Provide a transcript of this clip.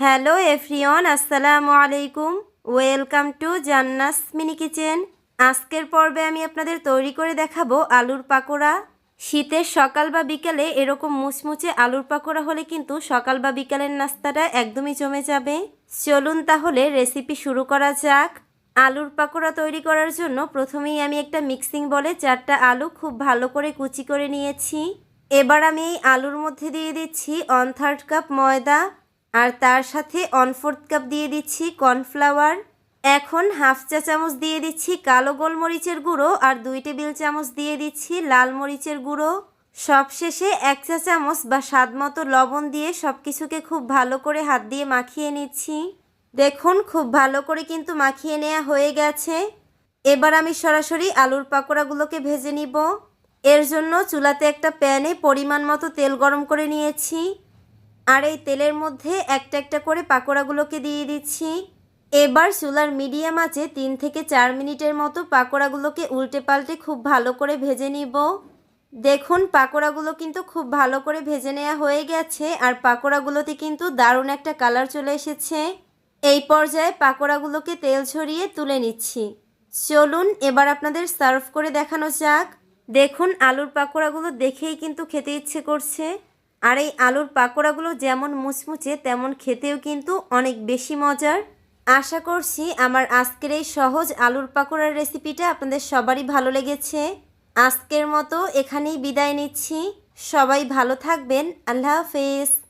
Hello এফরিয়ন আসসালামু আলাইকুম। Welcome to Janna's mini kitchen. আজকের পর্বে আমি আপনাদের তৈরি করে দেখাবো আলুর পাকোড়া। শীতের সকাল বা বিকালে এরকম মুচমুচে আলুর পাকোড়া হলে কিন্তু সকাল বা বিকালের নাস্তাটা একদমই জমে যাবে। চলুন তাহলে রেসিপি শুরু করা যাক। আলুর পাকোড়া তৈরি করার জন্য প্রথমেই আমি একটা মিক্সিং বলে চারটা আলু খুব ভালো করে কুচি করে নিয়েছি। এবার আমি এই আলুর মধ্যে দিয়ে দিচ্ছি ওয়ান থার্ড কাপ ময়দা। আর তার সাথে ওয়ান ফোর্থ কাপ দিয়ে দিচ্ছি কর্নফ্লাওয়ার এখন হাফ চা চামচ দিয়ে দিচ্ছি কালো গোলমরিচের গুঁড়ো আর দুই টেবিল চামচ দিয়ে দিচ্ছি লাল মরিচের গুঁড়ো। সবশেষে এক চা চামচ বা স্বাদ মতো লবণ দিয়ে সব কিছুকে খুব ভালো করে হাত দিয়ে মাখিয়ে নিচ্ছি। দেখুন, খুব ভালো করে কিন্তু মাখিয়ে নেওয়া হয়ে গেছে। এবার আমি সরাসরি আলুর পাকোড়াগুলোকে ভেজে নিব। এর জন্য চুলাতে একটা প্যানে পরিমাণ মতো তেল গরম করে নিয়েছি। আর এই তেলের মধ্যে একটা একটা করে পাকোড়াগুলোকে দিয়ে দিচ্ছি। এবার চুলার মিডিয়াম আছে তিন থেকে চার মিনিটের মতো পাকোড়াগুলোকে উল্টে পাল্টে খুব ভালো করে ভেজে নিব। দেখুন, পাকোড়াগুলো কিন্তু খুব ভালো করে ভেজে নেওয়া হয়ে গেছে আর পাকোড়াগুলোতে কিন্তু দারুণ একটা কালার চলে এসেছে। এই পর্যায়ে পাকোড়াগুলোকে তেল ছড়িয়ে তুলে নিচ্ছি। চলুন, এবার আপনাদের সার্ভ করে দেখানো যাক। দেখুন, আলুর পাকোড়াগুলো দেখেই কিন্তু খেতে ইচ্ছে করছে। আর এই আলুর পাকোড়াগুলো যেমন মুচমুচে, তেমন খেতেও কিন্তু অনেক বেশি মজার। আশা করছি আমার আজকের এই সহজ আলুর পাকোড়ার রেসিপিটা আপনাদের সবারই ভালো লেগেছে। আজকের মতো এখানেই বিদায় নিচ্ছি। সবাই ভালো থাকবেন। আল্লাহ হাফেজ।